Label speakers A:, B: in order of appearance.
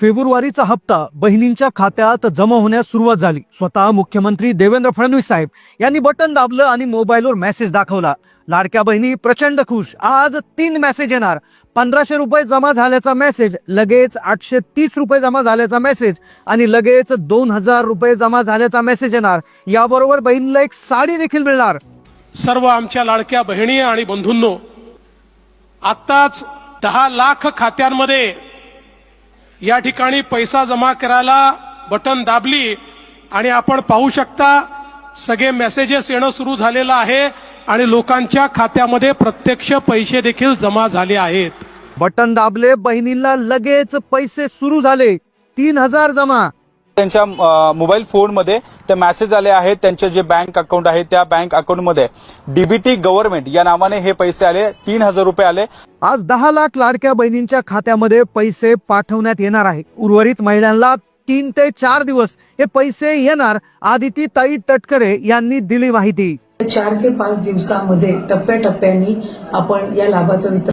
A: फेब्रुवारीचा हप्ता बहिणींच्या खात्यात जमा होण्यास सुरुवात झाली. स्वतः मुख्यमंत्री देवेंद्र फडणवीस साहेब यांनी बटन दाबलं आणि मोबाईलवर मेसेज दाखवला. लाडक्या बहिणी प्रचंड खुश. आज तीन मेसेज येणार. पंधराशे रुपये जमा झाल्याचा मेसेज लगेच आठशे तीस रुपये जमा झाल्याचा मेसेज आणि लगेच दोन हजार रुपये जमा झाल्याचा मेसेज येणार. याबरोबर बहिणीला एक साडी देखील मिळणार.
B: सर्व आमच्या लाडक्या बहिणी आणि बंधूंनो आत्ताच दहा लाख खात्यांमध्ये या ठिकाणी पैसा जमा करायला बटन दाबली आणि आपण पाहू शकता सगळे मेसेजेस येणं सुरू झालेलं आहे आणि लोकांच्या खात्यामध्ये प्रत्यक्ष पैसे देखील जमा झाले आहेत.
A: बटन दाबले बहिणींना लगेच पैसे सुरू झाले. तीन हजार जमा.
C: त्यांच्या मोबाईल फोनमध्ये ते मेसेज आले आहेत. त्यांचे जे बँक अकाउंट आहे त्या बँक अकाउंटमध्ये डीबीटी गव्हर्नमेंट या नावाने हे पैसे आले. तीन हजार रुपये आले.
A: आज दहा लाख लाडक्या बहिणींच्या खात्यामध्ये पैसे पाठवण्यात येणार आहे. उर्वरित महिलांना तीन ते चार दिवस हे पैसे येणार आदिती ताई तटकरे यांनी दिली माहिती.
D: चार ते पाच दिवसामध्ये टप्प्याटप्प्याने आपण या लाभाचं वितरण